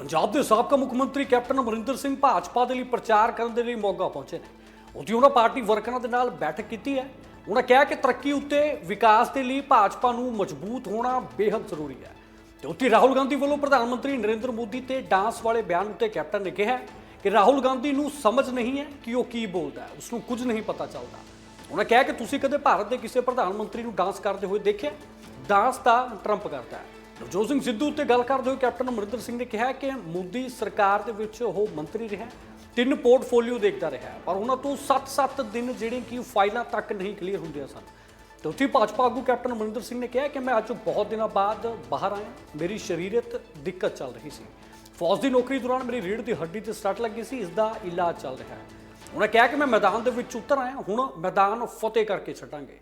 ਪੰਜਾਬ ਦੇ ਸਾਬਕਾ ਮੁੱਖ ਮੰਤਰੀ ਕੈਪਟਨ ਅਮਰਿੰਦਰ ਸਿੰਘ ਭਾਜਪਾ ਦੇ ਲਈ ਪ੍ਰਚਾਰ ਕਰਨ ਦੇ ਲਈ ਮੋਗਾ ਪਹੁੰਚੇ ਨੇ। ਉੱਥੇ ਉਹਨਾਂ ਪਾਰਟੀ ਵਰਕਰਾਂ ਦੇ ਨਾਲ ਬੈਠਕ ਕੀਤੀ ਹੈ। ਉਹਨਾਂ ਕਿਹਾ ਕਿ ਤਰੱਕੀ ਉੱਤੇ ਵਿਕਾਸ ਦੇ ਲਈ ਭਾਜਪਾ ਨੂੰ ਮਜ਼ਬੂਤ ਹੋਣਾ ਬੇहद ਜ਼ਰੂਰੀ ਹੈ। ਤੇ ਉੱਥੇ ਰਾਹੁਲ ਗਾਂਧੀ ਵੱਲੋਂ ਪ੍ਰਧਾਨ ਮੰਤਰੀ ਨਰਿੰਦਰ ਮੋਦੀ ਤੇ ਡਾਂਸ ਵਾਲੇ ਬਿਆਨ ਉੱਤੇ ਕੈਪਟਨ ਨੇ ਕਿਹਾ ਕਿ ਰਾਹੁਲ ਗਾਂਧੀ ਨੂੰ ਸਮਝ ਨਹੀਂ ਹੈ ਕਿ ਉਹ ਕੀ ਬੋਲਦਾ ਹੈ। ਉਸ ਨੂੰ ਕੁਝ ਨਹੀਂ ਪਤਾ ਚੱਲਦਾ। ਉਹਨਾਂ ਕਿਹਾ ਕਿ ਤੁਸੀਂ ਕਦੇ ਭਾਰਤ ਦੇ ਕਿਸੇ ਪ੍ਰਧਾਨ ਮੰਤਰੀ ਨੂੰ ਡਾਂਸ ਕਰਦੇ ਹੋਏ ਦੇਖਿਆ? ਡਾਂਸ ਤਾਂ ਟਰੰਪ ਕਰਦਾ ਹੈ। ਨਵਜੋਤ ਸਿੰਘ ਸਿੱਧੂ ਉੱਤੇ ਗੱਲ ਕਰਦੇ ਹੋਏ ਕੈਪਟਨ ਅਮਰਿੰਦਰ ਸਿੰਘ ਨੇ ਕਿਹਾ ਕਿ ਮੋਦੀ ਸਰਕਾਰ ਦੇ ਵਿੱਚ ਉਹ ਮੰਤਰੀ ਰਿਹਾ ਤਿੰਨ ਪੋਰਟਫੋਲੀਓ ਦੇਖਦਾ ਰਿਹਾ ਪਰ ਉਹਨਾਂ ਤੋਂ 7-7 ਦਿਨ ਜਿਹੜੇ ਕਿ ਫਾਈਲਾਂ ਤੱਕ ਨਹੀਂ ਕਲੀਅਰ ਹੁੰਦੀਆਂ ਸਨ। ਤੇ ਉੱਥੇ ਭਾਜਪਾ ਆਗੂ ਕੈਪਟਨ ਅਮਰਿੰਦਰ ਸਿੰਘ ਨੇ ਕਿਹਾ ਕਿ ਮੈਂ ਅੱਜ ਬਹੁਤ ਦਿਨਾਂ ਬਾਅਦ ਬਾਹਰ ਆਇਆ, ਮੇਰੀ ਸਰੀਰਕ ਦਿੱਕਤ ਚੱਲ ਰਹੀ ਸੀ। ਫੌਜ ਦੀ ਨੌਕਰੀ ਦੌਰਾਨ ਮੇਰੀ ਰੀੜ੍ਹ ਦੀ ਹੱਡੀ ਤੇ ਸੱਟ ਲੱਗੀ ਸੀ ਇਸ ਦਾ ਇਲਾਜ ਚੱਲ ਰਿਹਾ ਹੈ। ਉਹਨਾਂ ਕਿਹਾ ਕਿ ਮੈਂ ਮੈਦਾਨ ਦੇ ਵਿੱਚ ਉਤਰ ਆਇਆ, ਹੁਣ ਮੈਦਾਨ ਫਤਿਹ ਕਰਕੇ ਛੱਡਾਂਗੇ।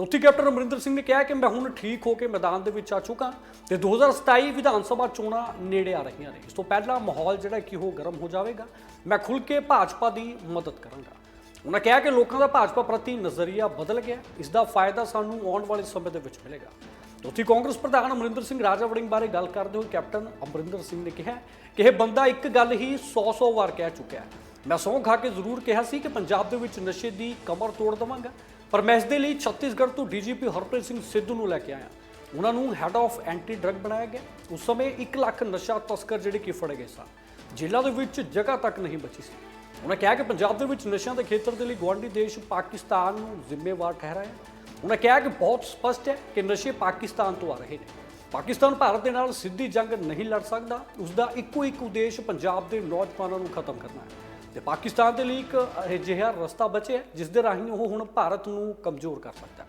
ਤੇ ਉੱਥੇ ਕੈਪਟਨ ਅਮਰਿੰਦਰ ਸਿੰਘ ਨੇ ਕਿਹਾ ਕਿ ਮੈਂ ਹੁਣ ਠੀਕ ਹੋ ਕੇ ਮੈਦਾਨ ਦੇ ਵਿੱਚ ਆ ਚੁੱਕਾ ਤੇ 2027 ਵਿਧਾਨ ਸਭਾ ਚੋਣਾਂ ਨੇੜੇ ਆ ਰਹੀਆਂ ਨੇ। ਇਸ ਤੋਂ ਪਹਿਲਾਂ ਮਾਹੌਲ ਜਿਹੜਾ ਕਿ ਉਹ ਗਰਮ ਹੋ ਜਾਵੇਗਾ। ਮੈਂ ਖੁੱਲ ਕੇ ਭਾਜਪਾ ਦੀ ਮਦਦ ਕਰਾਂਗਾ। ਉਹਨਾਂ ਕਿਹਾ ਕਿ ਲੋਕਾਂ ਦਾ ਭਾਜਪਾ ਪ੍ਰਤੀ ਨਜ਼ਰੀਆ ਬਦਲ ਗਿਆ। ਇਸ ਦਾ ਫਾਇਦਾ ਸਾਨੂੰ ਆਉਣ ਵਾਲੇ ਸਮੇਂ ਦੇ ਵਿੱਚ ਮਿਲੇਗਾ। ਉੱਥੇ ਕਾਂਗਰਸ ਪ੍ਰਧਾਨ ਅਮਰਿੰਦਰ ਸਿੰਘ ਰਾਜਾ ਵੜਿੰਗ ਬਾਰੇ ਗੱਲ ਕਰਦੇ ਹੋਏ ਕੈਪਟਨ ਅਮਰਿੰਦਰ ਸਿੰਘ ਨੇ ਕਿਹਾ ਕਿ ਇਹ ਬੰਦਾ ਇੱਕ ਗੱਲ ਹੀ 100-100 ਵਾਰ ਕਹਿ ਚੁੱਕਿਆ ਹੈ। ਮੈਂ ਸਹੁੰ ਖਾ ਕੇ ਜ਼ਰੂਰ ਕਿਹਾ ਸੀ ਕਿ ਪੰਜਾਬ ਦੇ ਵਿੱਚ ਨਸ਼ੇ ਦੀ ਕਮਰ ਤੋੜ ਦੇਵਾਂਗਾ। ਪਰ ਮੈਂ ਇਸ ਦੇ ਲਈ ਛੱਤੀਸਗੜ੍ਹ ਤੋਂ ਡੀਜੀਪੀ ਹਰਪ੍ਰੀਤ ਸਿੰਘ ਸਿੱਧੂ ਨੂੰ ਲੈ ਕੇ ਆਇਆ। ਉਹਨਾਂ ਨੂੰ ਹੈੱਡ ਆਫ ਐਂਟੀ ਡਰੱਗ ਬਣਾਇਆ ਗਿਆ। ਉਸ ਸਮੇਂ 1 ਲੱਖ ਨਸ਼ਾ ਤਸਕਰ ਜਿਹੜੇ ਕਿ ਫੜੇ ਗਏ ਸਨ। ਜੇਲ੍ਹਾਂ ਦੇ ਵਿੱਚ ਜਗ੍ਹਾ ਤੱਕ ਨਹੀਂ ਬਚੀ ਸੀ। ਉਹਨਾਂ ਕਿਹਾ ਕਿ ਪੰਜਾਬ ਦੇ ਵਿੱਚ ਨਸ਼ਿਆਂ ਦੇ ਖੇਤਰ ਦੇ ਲਈ ਗੁਆਂਢੀ ਦੇਸ਼ ਪਾਕਿਸਤਾਨ ਨੂੰ ਜ਼ਿੰਮੇਵਾਰ ਠਹਿਰਾਇਆ। ਉਹਨਾਂ ਕਿਹਾ ਕਿ ਬਹੁਤ ਸਪਸ਼ਟ ਹੈ ਕਿ ਨਸ਼ੇ ਪਾਕਿਸਤਾਨ ਤੋਂ ਆ ਰਹੇ ਨੇ। ਪਾਕਿਸਤਾਨ ਭਾਰਤ ਦੇ ਨਾਲ ਸਿੱਧੀ ਜੰਗ ਨਹੀਂ ਲੜ ਸਕਦਾ। ਉਸ ਦਾ ਇੱਕੋ ਇੱਕ ਉਦੇਸ਼ ਪੰਜਾਬ ਦੇ ਨੌਜਵਾਨਾਂ ਨੂੰ ਖਤਮ ਕਰਨਾ ਹੈ। ਤੇ ਪਾਕਿਸਤਾਨ ਦੇ ਲਈ ਇੱਕ ਅਜਿਹਾ ਰਸਤਾ ਬਚਿਆ ਜਿਸ ਦੇ ਰਾਹੀਂ ਉਹ ਹੁਣ ਭਾਰਤ ਨੂੰ ਕਮਜ਼ੋਰ ਕਰ ਸਕਦਾ ਹੈ।